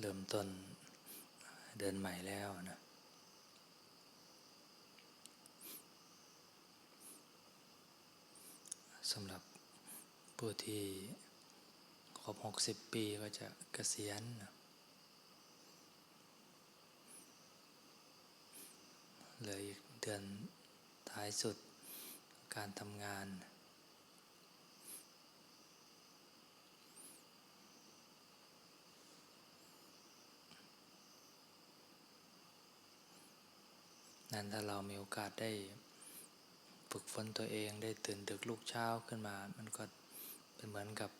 เริ่มต้นเดินใหม่แล้วนะสำหรับผู้ที่ครบ60ปีก็จะเกษียณนะเหลยเดือนท้ายสุดการทำงาน นถ้าเรามีโอกาสได้ฝึกฝนตัวเองได้ตื่นดึกลูกเช้าขึ้นมา มันก็เป็นเหมือนกับ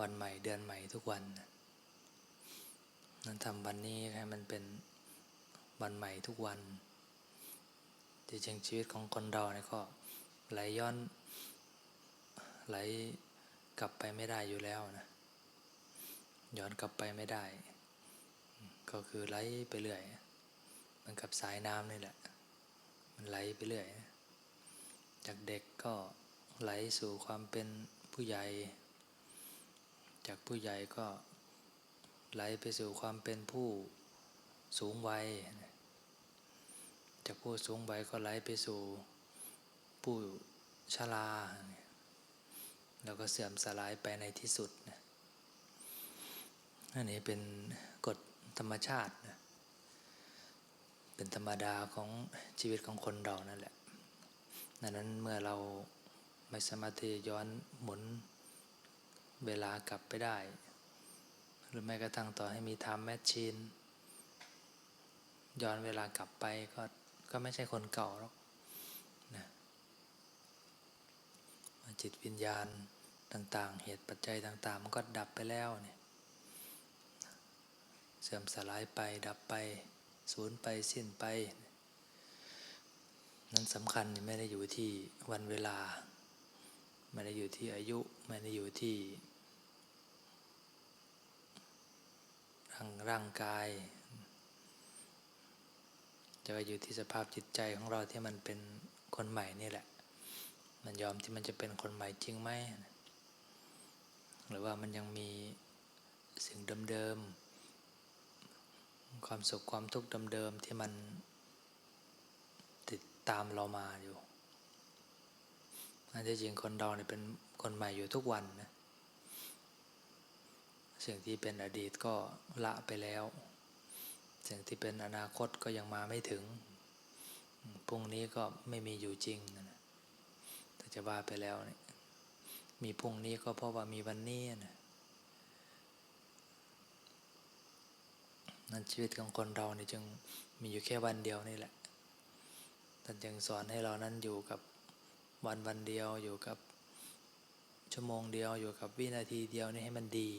วันใหม่เดือนใหม่ทุกวัน นั้นทำวันนี้ให้มันเป็นวันใหม่ทุกวันจริงชีวิตของคนเราเนี่ยก็ไหลย้อนไหลกลับไปไม่ได้อยู่แล้วนะย้อนกลับไปไม่ได้ ก็คือไหลไปเรื่อย มันกับสายน้ำนี่แหละ มันไหลไปเรื่อย จากเด็กก็ไหลสู่ความเป็นผู้ใหญ่ จากผู้ใหญ่ก็ไหลไปสู่ความเป็นผู้สูงวัย จากผู้สูงวัยก็ไหลไปสู่ผู้ชราแล้วก็เสื่อมสลายไปในที่สุดนะอันนี้เป็นกฎธรรมชาตินะ เป็นธรรมดาของชีวิตของคนเรานั่นแหละดังนั้นเมื่อเราไม่สามารถที่ย้อนหมุนเวลากลับไปได้ หรือแม้กระทั่งต่อให้มีทำแมชชีนย้อนเวลากลับไปก็ก็ไม่ใช่คนเก่าหรอกนะจิตวิญญาณต่างๆ เหตุปัจจัยต่างๆ มันก็ดับไปแล้วเนี่ยเสื่อมสลายไปดับไป สูญไปสิ้นไป นั้นสำคัญไม่ได้อยู่ที่วันเวลา ไม่ได้อยู่ที่อายุ ไม่ได้อยู่ที่ร่างร่างกาย จะไปอยู่ที่สภาพจิตใจของเราที่มันเป็นคนใหม่นี่แหละ มันยอมที่มันจะเป็นคนใหม่จริงไหม หรือว่ามันยังมีสิ่งเดิมๆ ความสุขความทุกข์เดิมๆที่มันติดตามเรามาอยู่อันที่จริงคนเราเนี่ยเป็นคนใหม่อยู่ทุกวันนะสิ่งที่เป็นอดีตก็ละไปแล้ว สิ่งที่เป็นอนาคตก็ยังมาไม่ถึงพรุ่งนี้ก็ไม่มีอยู่จริงนะแต่จะว่าไปแล้วเนี่ยมีพรุ่งนี้ก็เพราะว่ามีวันนี้นะ นั่นชีวิตของคนเราเนี่ยจึงมีอยู่แค่วันเดียวนี่แหละท่านจึงสอนให้เรานั้นอยู่กับวันวันเดียวอยู่กับชั่วโมงเดียวอยู่กับวินาทีเดียวนี่ให้มันดี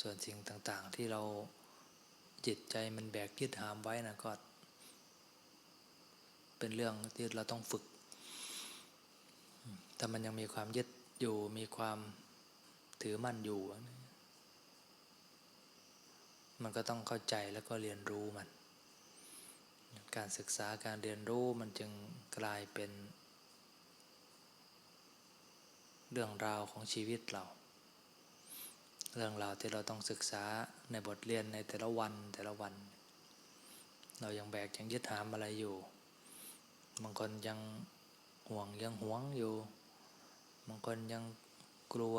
ส่วนสิ่งต่าง ๆ ที่เราจิตใจมันแบกยึดหามไว้นะก็เป็นเรื่องที่เราต้องฝึก ถ้ามันยังมีความยึดอยู่มีความถือมั่นอยู่ มันก็ต้องเข้าใจแล้วก็เรียนรู้มัน การศึกษาการเรียนรู้มันจึงกลายเป็น เรื่องราวของชีวิตเรา เรื่องราวที่เราต้องศึกษาในบทเรียนในแต่ละวันแต่ละวัน เรายังแบกยังยึดหามอะไรอยู่ บางคนยังห่วงยังหวงอยู่ บางคนยังกลัว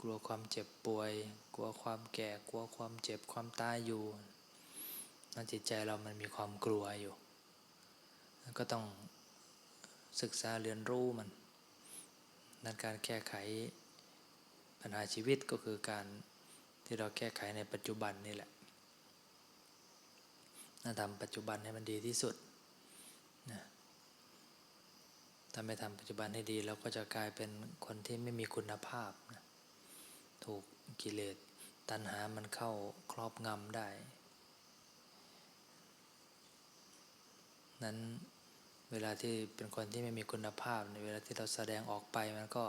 กลัวความเจ็บป่วย กลัวความแก่ กลัวความเจ็บความตายอยู่นั่นจิตใจเรามันมีความกลัวอยู่ ก็ต้องศึกษาเรียนรู้มันนั่นการแก้ไขปัญหาชีวิตก็คือการที่เราแก้ไขในปัจจุบันนี่แหละนาทำปัจจุบันให้มันดีที่สุดนะถ้าไม่ทำปัจจุบันให้ดีเราก็จะกลายเป็นคนที่ไม่มีคุณภาพนะ ถูกกิเลสตัณหามันเข้าครอบงำได้ นั้นเวลาที่เป็นคนที่ไม่มีคุณภาพในเวลาที่เราแสดงออกไปมันก็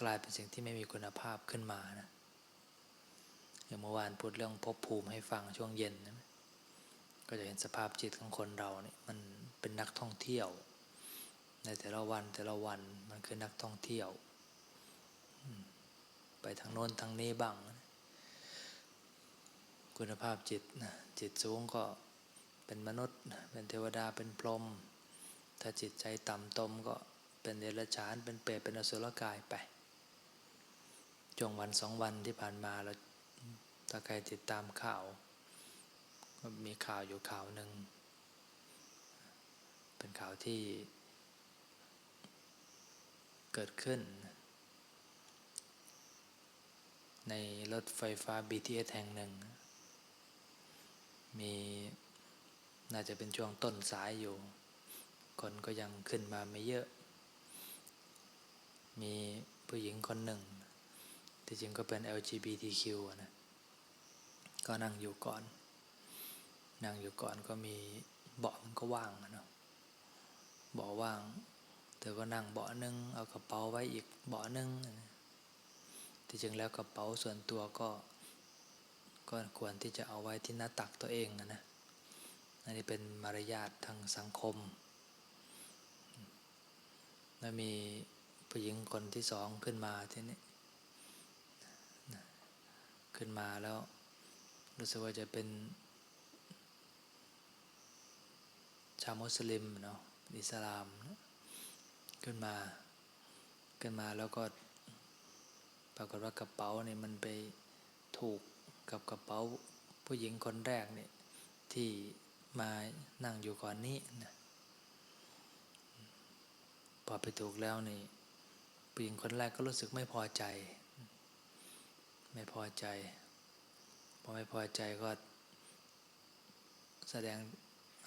กลายเป็นสิ่งที่ไม่มีคุณภาพขึ้นมานะอย่างเมื่อวานพูดเรื่องภพภูมิให้ฟังช่วงเย็นนะก็จะเห็นสภาพจิตของคนเราเนี่ยมันเป็นนักท่องเที่ยว ในแต่ละวันแต่ละวันมันคือนักท่องเที่ยว ไปทางโน้นทางนี้บ้าง คุณภาพจิตนะจิตสูงก็เป็นมนุษย์ เป็นเทวดาเป็นพรหมถ้าจิตใจต่ำตมก็เป็นเดรัจฉานเป็นเปรตเป็นอสุรกายไปจงวันสองวันที่ผ่านมาเราถ้าใครติดตามข่าว ก็มีข่าวอยู่ข่าวหนึ่ง เป็นข่าวที่เกิดขึ้น ในรถไฟฟ้า BTS แห่งหนึ่ง มีน่าจะเป็นช่วงต้นสายอยู่ คนก็ยังขึ้นมาไม่เยอะ มีผู้หญิงคนหนึ่ง ที่จริงก็เป็น LGBTQ นะ ก็นั่งอยู่ก่อน นั่งอยู่ก่อนก็มีเบาะมันก็ว่างเนาะเบาะว่าง เธอก็นั่งเบาะหนึง เอากระเป๋าไว้อีกเบาะหนึง ที่จริงแล้วกระเป๋าส่วนตัวก็ก็ควรที่จะเอาไว้ที่หน้าตักตัวเองอะนะอันนี้เป็นมารยาททางสังคมแล้วมีผู้หญิงคนที่สองขึ้นมาทีนี้ขึ้นมาแล้วรู้สึกว่าจะเป็น ชาวมุสลิมเนาะอิสลามนะขึ้นมาขึ้นมาแล้วก็ ปรากฏว่ากระเป๋าเนี่ยมันไปถูกกับกระเป๋าผู้หญิงคนแรกเนี่ยที่มานั่งอยู่ก่อนนี้นะพอไปถูกแล้วนี่ผู้หญิงคนแรกก็รู้สึกไม่พอใจ ไม่พอใจพอไม่พอใจก็แสดง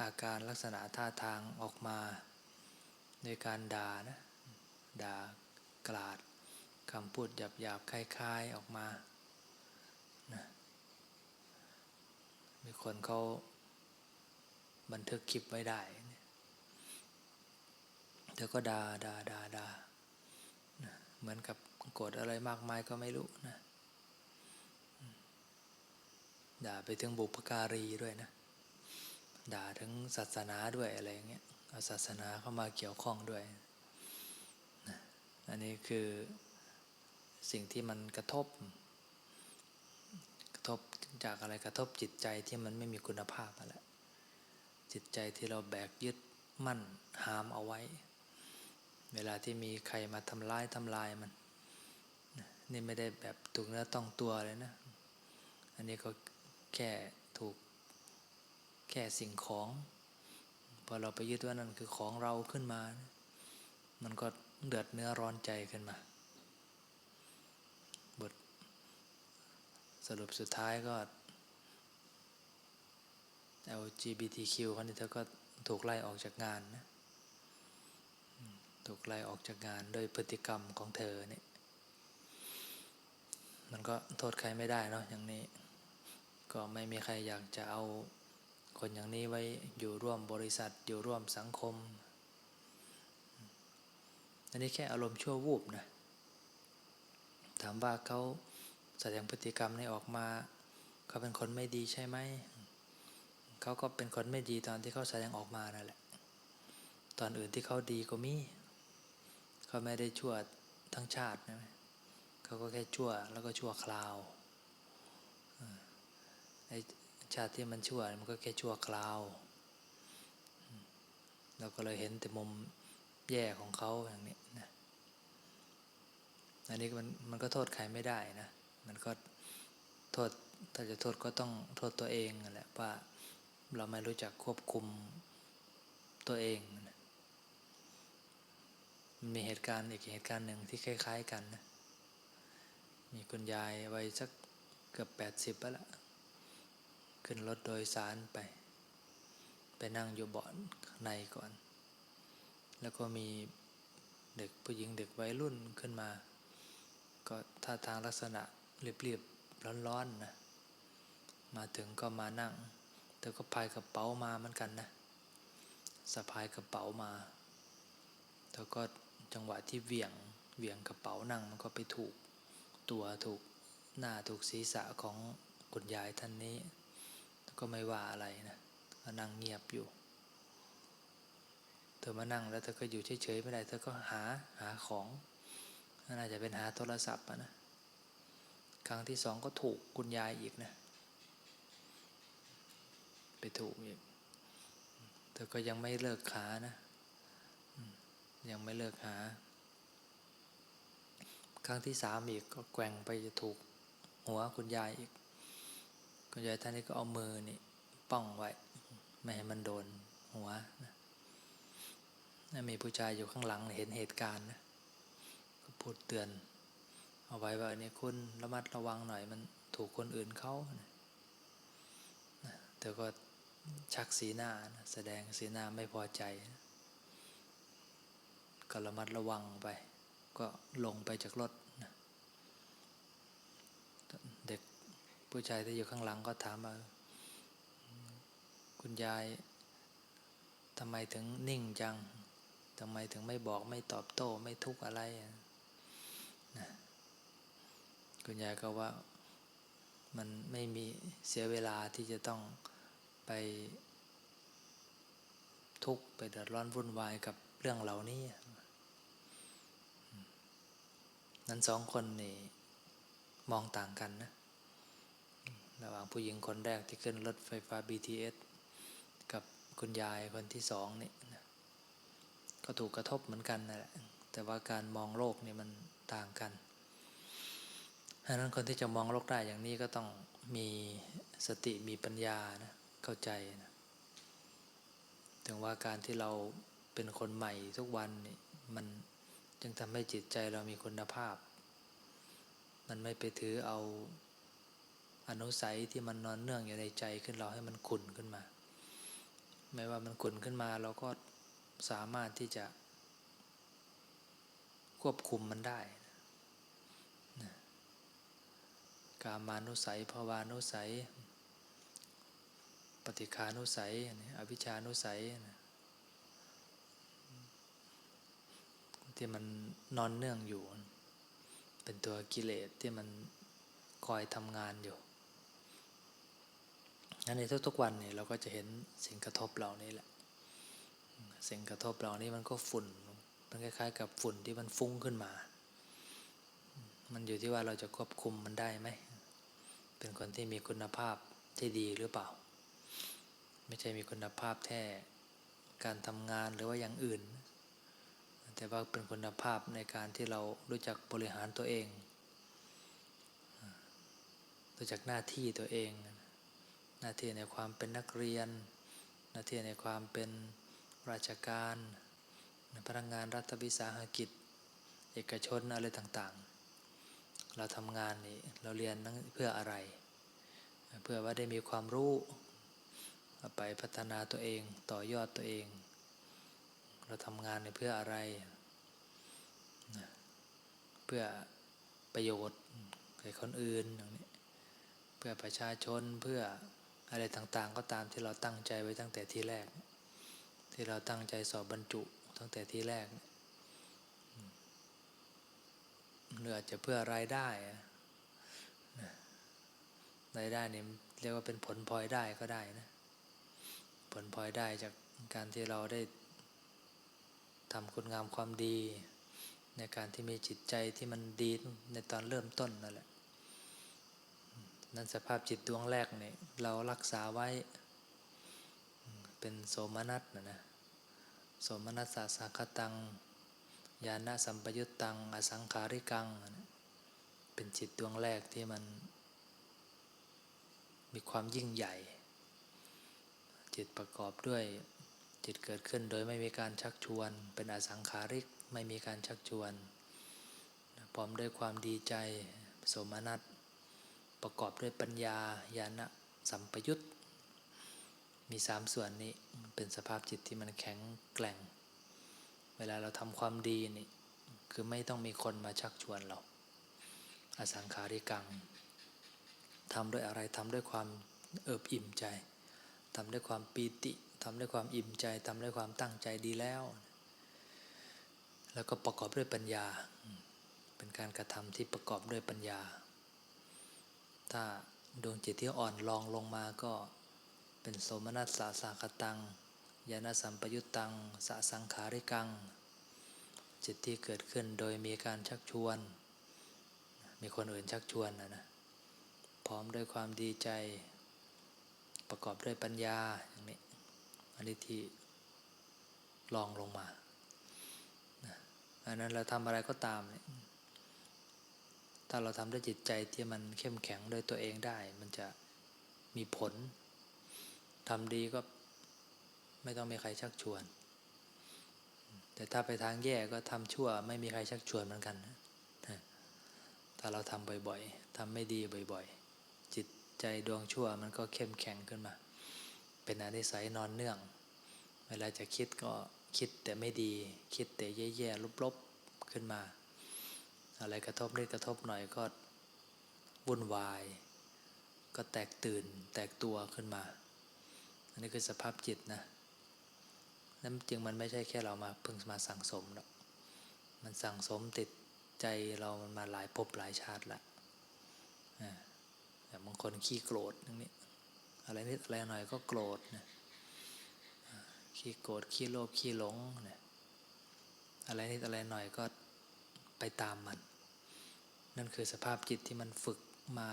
อาการลักษณะท่าทางออกมาโดยการด่านะด่ากราด คำพูดหยาบๆคล้ายๆออกมานะมีคนเขาบันทึกคลิปไว้ได้เธอก็ด่าด่าด่าด่านะเหมือนกับโกรธอะไรมากมายก็ไม่รู้นะด่าไปถึงบุพการีด้วยนะ ด่าถึงศาสนาด้วยอะไรเงี้ยเอาศาสนาเข้ามาเกี่ยวข้องด้วยนะอันนี้คือ สิ่งที่มันกระทบ กระทบจากอะไรกระทบจิตใจที่มันไม่มีคุณภาพอะไรจิตใจที่เราแบกยึดมั่นหามเอาไว้ เวลาที่มีใครมาทำร้ายทำลายมัน นี่ไม่ได้แบบถูกเนื้อต้องตัวเลยนะ อันนี้ก็แค่ถูกแค่สิ่งของพอเราไปยึดว่านั่นคือของเราขึ้นมา มันก็เดือดเนื้อร้อนใจขึ้นมา บท สรุปสุดท้ายก็ LGBTQ คนนี้เธอก็ถูกไล่ออกจากงานนะถูกไล่ออกจากงานด้วยพฤติกรรมของเธอเนี่ยมันก็โทษใครไม่ได้เนาะอย่างนี้ ก็ไม่มีใครอยากจะเอาคนอย่างนี้ไว้อยู่ร่วมบริษัทอยู่ร่วมสังคม อันนี้แค่อารมณ์ชั่ววูบนะถามว่าเขา แสดงพฤติกรรมนี้ออกมา เขาเป็นคนไม่ดีใช่ไหม เขาก็เป็นคนไม่ดีตอนที่เขาแสดงออกมานั่นแหละ ตอนอื่นที่เขาดีก็มี เขาไม่ได้ชั่วทั้งชาตินะเขาก็แค่ชั่วแล้วก็ชั่วคราวไอ้ชาติที่มันชั่วมันก็แค่ชั่วคราว เราก็เลยเห็นแต่มุมแย่ของเขาอย่างนี้นะอันนี้มันมันก็โทษใครไม่ได้นะ มันก็โทษถ้าจะโทษก็ต้องโทษตัวเองนั่นแหละว่าเราไม่รู้จักควบคุมตัวเองนะมันมีเหตุการณ์อีกเหตุการณ์หนึ่งที่คล้าย ๆ กันนะมีคุณยายวัยสักเกือบแปดสิบแล้วละขึ้นรถโดยสารไป ไปนั่งอยู่เบาะในก่อน แล้วก็มีเด็กผู้หญิงเด็กวัยรุ่นขึ้นมา ก็ท่าทางลักษณะ รียบๆร้อนๆนะมาถึงก็มานั่งเธอก็พายกระเป๋ามาเหมือนกันนะสะพายกระเป๋ามาเธอก็จังหวะที่เหวี่ยงเหวี่ยงกระเป๋านั่งมันก็ไปถูกตัวถูกหน้าถูกศีรษะของคุณยายท่านนี้ ก็ไม่ว่าอะไรนะก็นั่งเงียบอยู่ เธอมานั่งแล้วเธอก็อยู่เฉยๆไม่ได้ เธอก็หาหาของน่าจะเป็นหาโทรศัพท์นะ ครั้งที่สองก็ถูกคุณยายอีกนะ ไปถูกอีกเธอก็ยังไม่เลิกขานะ ยังไม่เลิกหา ครั้งที่สามอีกก็แกว่งไปจะถูกหัวคุณยายอีก คุณยายท่านนี้ก็เอามือนี่ป้องไว้ ไม่ให้มันโดนหัวนะมีผู้ชายอยู่ข้างหลังเห็นเหตุการณ์นะก็พูดเตือน เอาไว้ว่าเนี่ยคุณระมัดระวังหน่อยมันถูกคนอื่นเขานะนะแต่ก็ชักสีหน้าแสดงสีหน้าไม่พอใจ ก็ระมัดระวังไป ก็ลงไปจากรถเด็กผู้ชายที่อยู่ข้างหลังก็ถามว่าคุณยายทำไมถึงนิ่งจังทำไมถึงไม่บอกไม่ตอบโต้ไม่ทุกข์อะไรนะ คุณยายก็ว่ามันไม่มีเสียเวลาที่จะต้องไปทุกข์ไปเดือดร้อนวุ่นวายกับเรื่องเหล่านี้ นั้นสองคนนี่มองต่างกันนะ ระหว่างผู้หญิงคนแรกที่ขึ้นรถไฟฟ้า BTS กับคุณยายคนที่สองนี่นะก็ถูกกระทบเหมือนกันนั่นแหละ แต่ว่าการมองโลกนี่มันต่างกัน ดังนั้นคนที่จะมองโลกได้อย่างนี้ก็ต้องมีสติมีปัญญานะเข้าใจนะถึงว่าการที่เราเป็นคนใหม่ทุกวันนี่มันจึงทำให้จิตใจเรามีคุณภาพ มันไม่ไปถือเอาอนุสัยที่มันนอนเนื่องอยู่ในใจขึ้นเราให้มันขุ่นขึ้นมา ไม่ว่ามันขุ่นขึ้นมาเราก็สามารถที่จะควบคุมมันได้นะกามานุสัยภาวานุสัย ปฏิคานุสัยอภิชานุสัย ที่มันนอนเนื่องอยู่ เป็นตัวกิเลสที่มันคอยทำงานอยู่นั้นในทุกๆวันเนี่ยเราก็จะเห็นสิ่งกระทบเหล่านี้แหละ สิ่งกระทบเหล่านี้มันก็ฝุ่น มันคล้ายๆ กับฝุ่นที่มันฟุ้งขึ้นมา มันอยู่ที่ว่าเราจะควบคุมมันได้ไหม เป็นคนที่มีคุณภาพที่ดีหรือเปล่า ไม่ใช่มีคุณภาพแค่การทำงานหรือว่าอย่างอื่น แต่ว่าเป็นคุณภาพในการที่เรารู้จักบริหารตัวเอง รู้จักหน้าที่ตัวเอง หน้าที่ในความเป็นนักเรียน หน้าที่ในความเป็นราชการพนักงานรัฐวิสาหกิจ เอกชนอะไรต่างๆ เราทำงานนี่เราเรียนเพื่ออะไร เพื่อว่าได้มีความรู้ไปพัฒนาตัวเองต่อยอดตัวเอง เราทำงานเพื่ออะไร เพื่อประโยชน์แก่คนอื่นอย่างนี้เพื่อประชาชนเพื่ออะไรต่างๆ ก็ตามที่เราตั้งใจไว้ตั้งแต่ที่แรก ที่เราตั้งใจสอบบรรจุตั้งแต่ที่แรก หรืออาจจะเพื่อรายได้รายได้นี่เรียกว่าเป็นผลพลอยได้ก็ได้นะผลพลอยได้จากการที่เราได้ทำคุณงามความดี ในการที่มีจิตใจที่มันดีในตอนเริ่มต้นนั่นแหละนั้นสภาพจิตดวงแรกเนี่ยเรารักษาไว้เป็นโสมนัสนะนะโสมนัสสาสาคตัง ญาณสัมปยุตตัง อสังขาริกัง เป็นจิตดวงแรกที่มัน มีความยิ่งใหญ่ จิตประกอบด้วยจิตเกิดขึ้นโดยไม่มีการชักชวน เป็นอสังขาริกไม่มีการชักชวนพร้อมด้วยความดีใจโสมนัสประกอบด้วยปัญญาญาณสัมปยุตมีสามส่วนนี้เป็นสภาพจิตที่มันแข็งแกร่ง เวลาเราทำความดีนี่คือไม่ต้องมีคนมาชักชวนเรา อสังขาริกังทำด้วยอะไรทำด้วยความเอิบอิ่มใจทำด้วยความปีติทำด้วยความอิ่มใจทำด้วยความตั้งใจดีแล้ว แล้วก็ประกอบด้วยปัญญา เป็นการกระทำที่ประกอบด้วยปัญญา ถ้าดวงจิตที่อ่อนลองลงมาก็เป็นโสมนัสสาสาคตัง ยาณสัมปยุตตังสะสังขาริกัง จิตที่เกิดขึ้นโดยมีการชักชวน มีคนอื่นชักชวนนะนะพร้อมด้วยความดีใจ ประกอบด้วยปัญญาอย่างนี้อันนี้ที่ลองลงมาอันนั้นเราทำอะไรก็ตามเนี่ยถ้าเราทำด้วยจิตใจที่มันเข้มแข็งด้วยตัวเองได้ มันจะมีผลทำดีก็ ไม่ต้องมีใครชักชวน แต่ถ้าไปทางแย่ก็ทำชั่ว ไม่มีใครชักชวนเหมือนกันนะถ้าเราทำบ่อยๆทำไม่ดีบ่อยๆ จิตใจดวงชั่วมันก็เข้มแข็งขึ้นมา เป็นอนิสัยนอนเนื่อง เวลาจะคิดก็คิดแต่ไม่ดี คิดแต่แย่ๆลบๆขึ้นมา อะไรกระทบนิดกระทบหน่อยก็วุ่นวาย ก็แตกตื่นแตกตัวขึ้นมา อันนี้คือสภาพจิตนะ นั่นจึงมันไม่ใช่แค่เรามาเพิ่งมาสั่งสมหรอกมันสั่งสมติดใจเรามันมาหลายภพหลายชาติละอย่างบางคนขี้โกรธอย่างนี้อะไรนิดอะไรหน่อยก็โกรธนะขี้โกรธขี้โลภขี้หลงเนี่ยอะไรนิดอะไรหน่อยก็ไปตามมัน นั่นคือสภาพจิตที่มันฝึกมา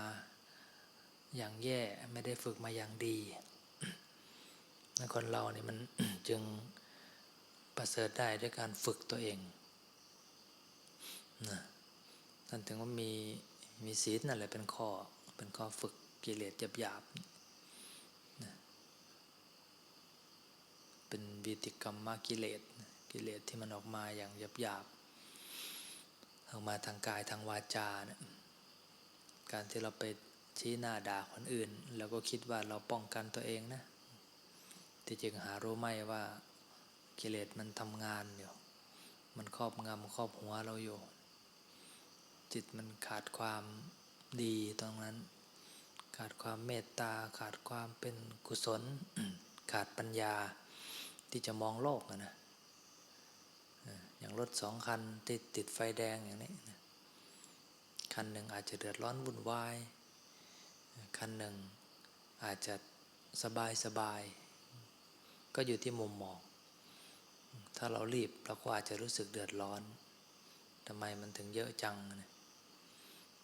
อย่างแย่ไม่ได้ฝึกมาอย่างดีคนเราเนี่ยมันจึง ประเสริฐได้ด้วยการฝึกตัวเองนะท่านถึงว่ามีมีศีลนั่นแหละเป็นข้อเป็นข้อฝึกกิเลสหยาบๆนะเป็นวิติกรรมมากิเลสกิเลสที่มันออกมาอย่างหยาบๆออกมาทางกายทางวาจาเนะการที่เราไปชี้หน้าด่าคนอื่น แล้วก็คิดว่าเราป้องกันตัวเองนะที่จริงหารู้ไหมว่า กิเลสมันทำงานอยู่ มันครอบงำครอบหัวเราอยู่ จิตมันขาดความดีตรงนั้น ขาดความเมตตา ขาดความเป็นกุศล ขาดปัญญาที่จะมองโลกนะอย่างรถสองคันติดติดไฟแดงอย่างนี้คันหนึ่งอาจจะเดือดร้อนวุ่นวาย คันหนึ่งอาจจะสบายสบาย ก็อยู่ที่มุมมอง ถ้าเรารีบเราก็อาจจะรู้สึกเดือดร้อนทำไมมันถึงเยอะจังนะ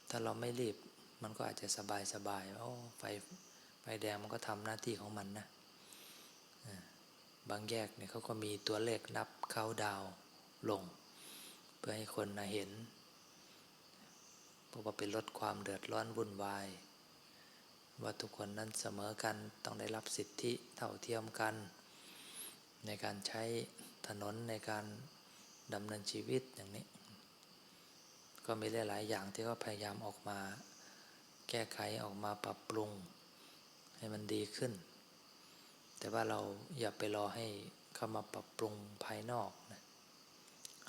ถ้าเราไม่รีบมันก็อาจจะสบายสบายโอ้ไฟไฟแดงมันก็ทำหน้าที่ของมันนะบางแยกเนี่ยเขาก็มีตัวเลขนับเข้าดาวลง เพื่อให้คนนะเห็นเพราะว่าเป็นลดความเดือดร้อนวุ่นวาย ว่าทุกคนนั้นเสมอกันต้องได้รับสิทธิเท่าเทียมกัน ในการใช้ ถนนในการดำเนินชีวิตอย่างนี้ ก็มีหลายๆอย่างที่เขาพยายามออกมา แก้ไขออกมาปรับปรุง ให้มันดีขึ้น แต่ว่าเราอย่าไปรอให้เข้ามาปรับปรุงภายนอกนะ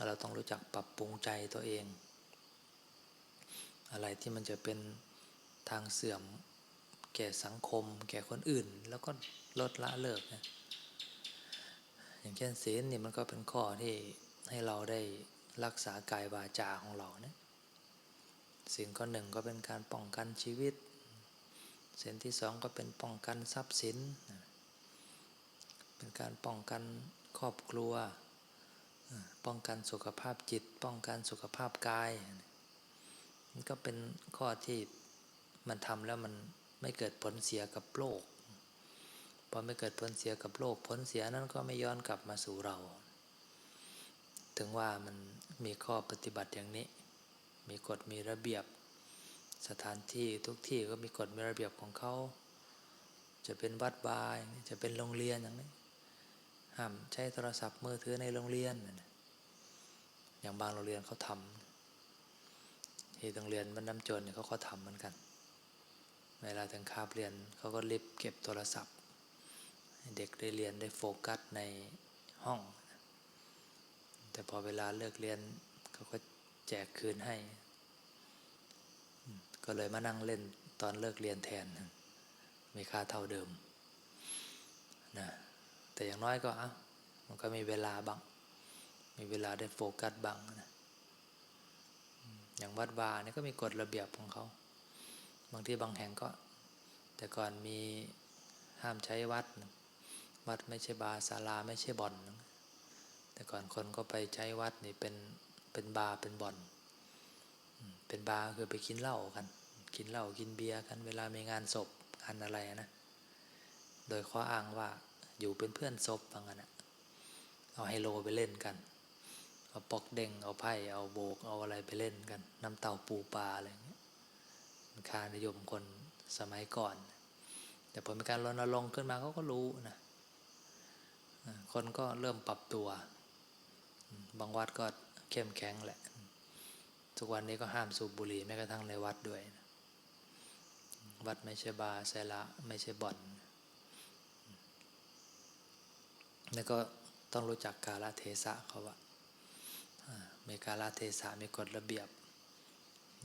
เราต้องรู้จักปรับปรุงใจตัวเอง อะไรที่มันจะเป็นทางเสื่อมแก่สังคม แก่คนอื่น แล้วก็ลดละเลิกนะ อย่างเช่นศีลนี่มันก็เป็นข้อที่ให้เราได้รักษากายวาจาของเราเนี่ยศีลข้อหนึ่งก็เป็นการป้องกันชีวิตศีลที่สองก็เป็นป้องกันทรัพย์สิน เป็นการป้องกันครอบครัว ป้องกันสุขภาพจิต ป้องกันสุขภาพกายมันก็เป็นข้อที่มันทำแล้วมันไม่เกิดผลเสียกับโลก พอไม่เกิดผลเสียกับโลกผลเสียนั้นก็ไม่ย้อนกลับมาสู่เรา ถึงว่ามันมีข้อปฏิบัติอย่างนี้ มีกฎมีระเบียบ สถานที่ทุกที่ก็มีกฎมีระเบียบของเขา จะเป็นวัดบายจะเป็นโรงเรียนอย่างนี้ห้ามใช้โทรศัพท์มือถือในโรงเรียน อย่างบางโรงเรียนเขาทำที่โรงเรียนมันน้ำจนเขาก็ทำเหมือนกัน เวลาถึงคาบเรียนเขาก็รีบเก็บโทรศัพท์ เด็กได้เรียนได้โฟกัสในห้อง แต่พอเวลาเลิกเรียนเขาก็แจกคืนให้ ก็เลยมานั่งเล่นตอนเลิกเรียนแทน มีค่าเท่าเดิมนะแต่อย่างน้อยก็อะมันก็มีเวลาบ้าง มีเวลาได้โฟกัสบ้างนะอย่างวัดวาเนี่ยก็มีกฎระเบียบของเขาบางที่บางแห่งก็ แต่ก่อนมีห้ามใช้วัดนะ วัดไม่ใช่บาศาลาไม่ใช่บ่อน แต่ก่อนคนก็ไปใช้วัดนี่เป็นเป็นบาเป็นบ่อน เป็นบาคือไปกินเหล้ากัน กินเหล้ากินเบียร์กัน เวลามีงานศพงานอะไรนะ โดยข้ออ้างว่าอยู่เป็นเพื่อนศพบางอันนะเอาไฮโลไปเล่นกัน เอาปอกเด้งเอาไพ่เอาโบกเอาอะไรไปเล่นกัน น้ำเต่าปูปลาอะไรอย่างเงี้ยมันคานิยมคนสมัยก่อน แต่พอมีการรณรงค์ขึ้นมาเขาก็รู้นะ คนก็เริ่มปรับตัว บางวัดก็เข้มแข็งแหละ ทุกวันนี้ก็ห้ามสูบบุหรี่แม้กระทั่งในวัดด้วย วัดไม่ใช่บาร์ไซละไม่ใช่บ่อนแล้วก็ต้องรู้จักกาลเทศะเขาว่าอ่ามีกาลเทศะมีกฎระเบียบ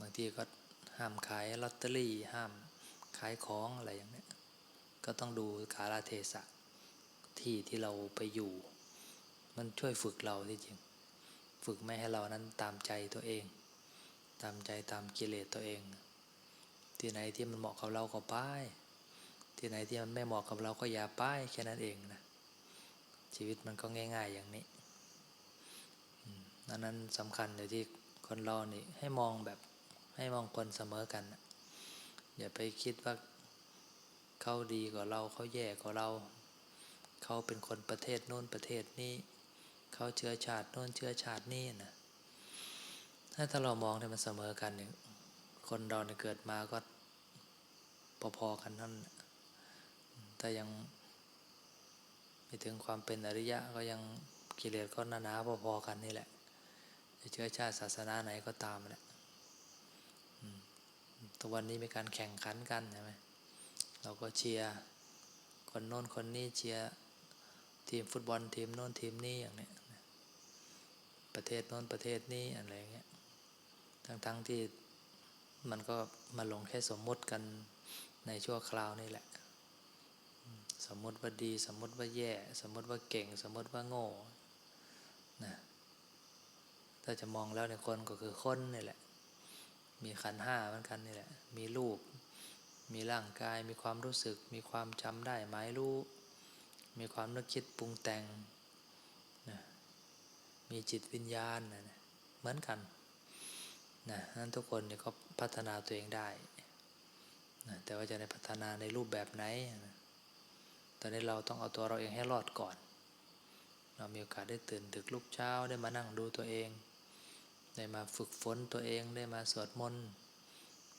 บางทีก็ห้ามขายลอตเตอรี่ ห้ามขายของอะไรอย่างเนี้ยก็ต้องดูกาลเทศะ ที่ที่เราไปอยู่ มันช่วยฝึกเราที่จริง ฝึกไม่ให้เรานั้นตามใจตัวเอง ตามใจตามกิเลสตัวเอง ที่ไหนที่มันเหมาะกับเราก็ไปที่ไหนที่มันไม่เหมาะกับเราก็อย่าไปแค่นั้นเองนะชีวิตมันก็ง่าย ๆ อย่างนี้ดังนั้นสำคัญเลยที่คนเรานี่ให้มองแบบให้มองคนเสมอกัน อย่าไปคิดว่าเขาดีกว่าเราเขาแย่กว่าเรา เขาเป็นคนประเทศโน้นประเทศนี้ เขาเชื้อชาติโน้นเชื้อชาตินี้นะถ้าถ้าเรามองที่ยมันเสมอกันเนี่ยคนเราเนี่ยเกิดมาก็พอๆกันนั่นน่ะแต่ยังไปถึงความเป็นอริยะก็ยังกิเลสก็หนาๆพอๆกันนี่แหละจะเชื้อชาติศาสนาไหนก็ตามแหละตัววันนี้มีการแข่งขันกันใช่ไหมเราก็เชียร์คนโน้นคนนี้เชียร์ ทีมฟุตบอลทีมโน้นทีมนี้อย่างเนี้ยประเทศโน้นประเทศนี้อะไรอย่างเงี้ยทั้งๆที่มันก็มาลงแค่สมมุติกันในชั่วคราวนี่แหละ สมมติว่าดี สมมติว่าแย่ สมมติว่าเก่ง สมมติว่าโง่นะถ้าจะมองแล้วในคนก็คือคนนี่แหละ มีขันห้าเหมือนกันนี่แหละ มีรูป มีร่างกาย มีความรู้สึก มีความจำได้หมายรู้ มีความนึกคิดปรุงแต่งนะมีจิตวิญญาณนะเหมือนกันนะนั้นทุกคนเนี่ยก็พัฒนาตัวเองได้นะแต่ว่าจะในพัฒนาในรูปแบบไหนนะตอนนี้เราต้องเอาตัวเราเองให้รอดก่อน เรามีโอกาสได้ตื่นดึกลุกเช้าได้มานั่งดูตัวเอง ได้มาฝึกฝนตัวเองได้มาสวดมนต์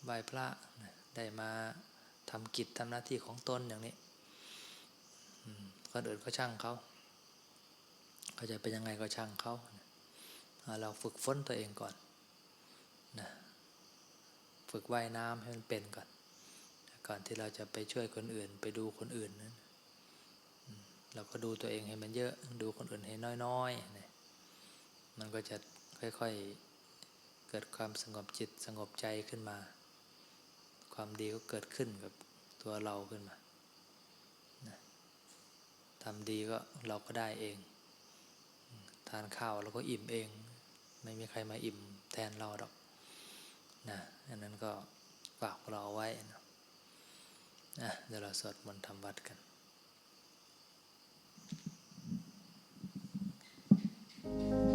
ไหว้พระนะได้มาทำกิจทำหน้าที่ของตนอย่างนี้ คนอื่นก็ช่างเขาเขาจะเป็นยังไงก็ช่างเขาเราฝึกฝนตัวเองก่อนนะฝึกว่ายน้ำให้มันเป็นก่อน ก่อนที่เราจะไปช่วยคนอื่น ไปดูคนอื่นนั้นเราก็ดูตัวเองให้มันเยอะดูคนอื่นให้น้อยๆนี่ยมันก็จะค่อยๆ เกิดความสงบจิตสงบใจขึ้นมา ความดีก็เกิดขึ้นกับตัวเราขึ้นมา ทำดีก็เราก็ได้เอง ทานข้าวเราก็อิ่มเอง ไม่มีใครมาอิ่มแทนเราหรอกนะอันนั้นก็ฝากเราเอาไว้นะอะเดี๋ยวเราสวดมนต์ทำวัดกันเ